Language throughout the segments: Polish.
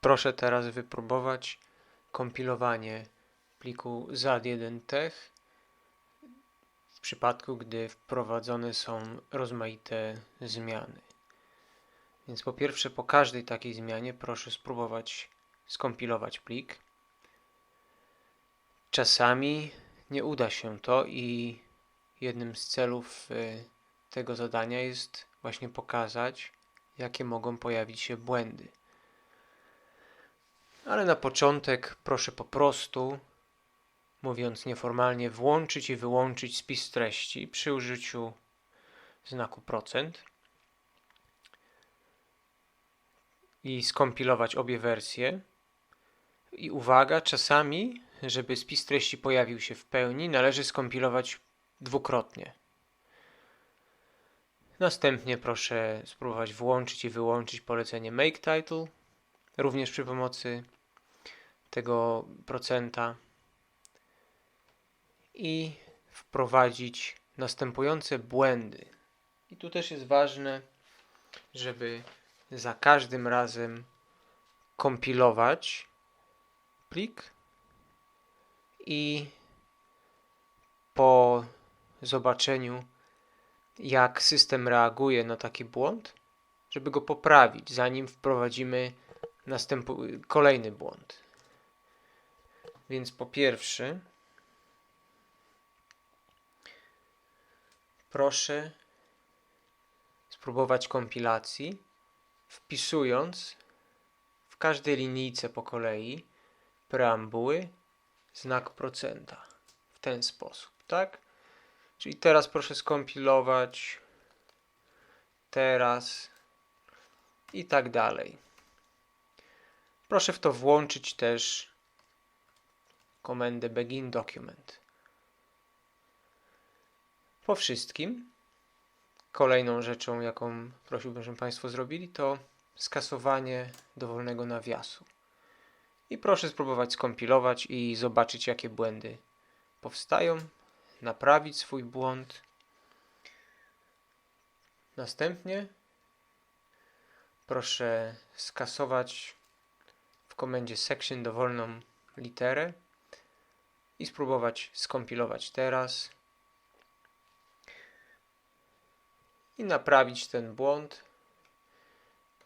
Proszę teraz wypróbować kompilowanie pliku ZAD1TEX w przypadku, gdy wprowadzone są rozmaite zmiany. Więc po pierwsze, po każdej takiej zmianie proszę spróbować skompilować plik. Czasami nie uda się to i jednym z celów y, tego zadania jest właśnie pokazać, jakie mogą pojawić się błędy. Ale na początek proszę po prostu, mówiąc nieformalnie, włączyć i wyłączyć spis treści przy użyciu znaku procent i skompilować obie wersje. I uwaga, czasami, żeby spis treści pojawił się w pełni, należy skompilować dwukrotnie. Następnie proszę spróbować włączyć i wyłączyć polecenie Make Title, również przy pomocy tego procenta i wprowadzić następujące błędy. I tu też jest ważne, żeby za każdym razem kompilować plik i po zobaczeniu, jak system reaguje na taki błąd, żeby go poprawić, zanim wprowadzimy następu- kolejny błąd. Więc po pierwsze, proszę spróbować kompilacji, wpisując w każdej linijce po kolei preambuły znak procenta w ten sposób, tak? Czyli teraz proszę skompilować, teraz i tak dalej. Proszę w to włączyć też komendę begin document. Po wszystkim, kolejną rzeczą, jaką prosiłbym, żeby Państwo zrobili, to skasowanie dowolnego nawiasu. I proszę spróbować skompilować i zobaczyć, jakie błędy powstają, naprawić swój błąd. Następnie proszę skasować komendzie section dowolną literę i spróbować skompilować teraz i naprawić ten błąd.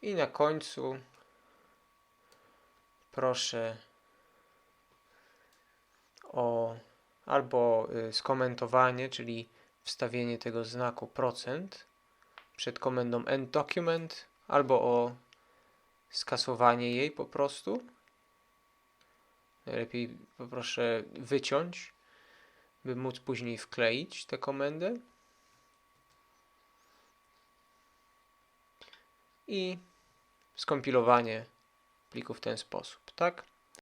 I na końcu proszę o albo y, skomentowanie, czyli wstawienie tego znaku procent przed komendą end document, albo o skasowanie jej po prostu. Najlepiej poproszę wyciąć, by móc później wkleić tę komendę. I skompilowanie pliku w ten sposób, tak?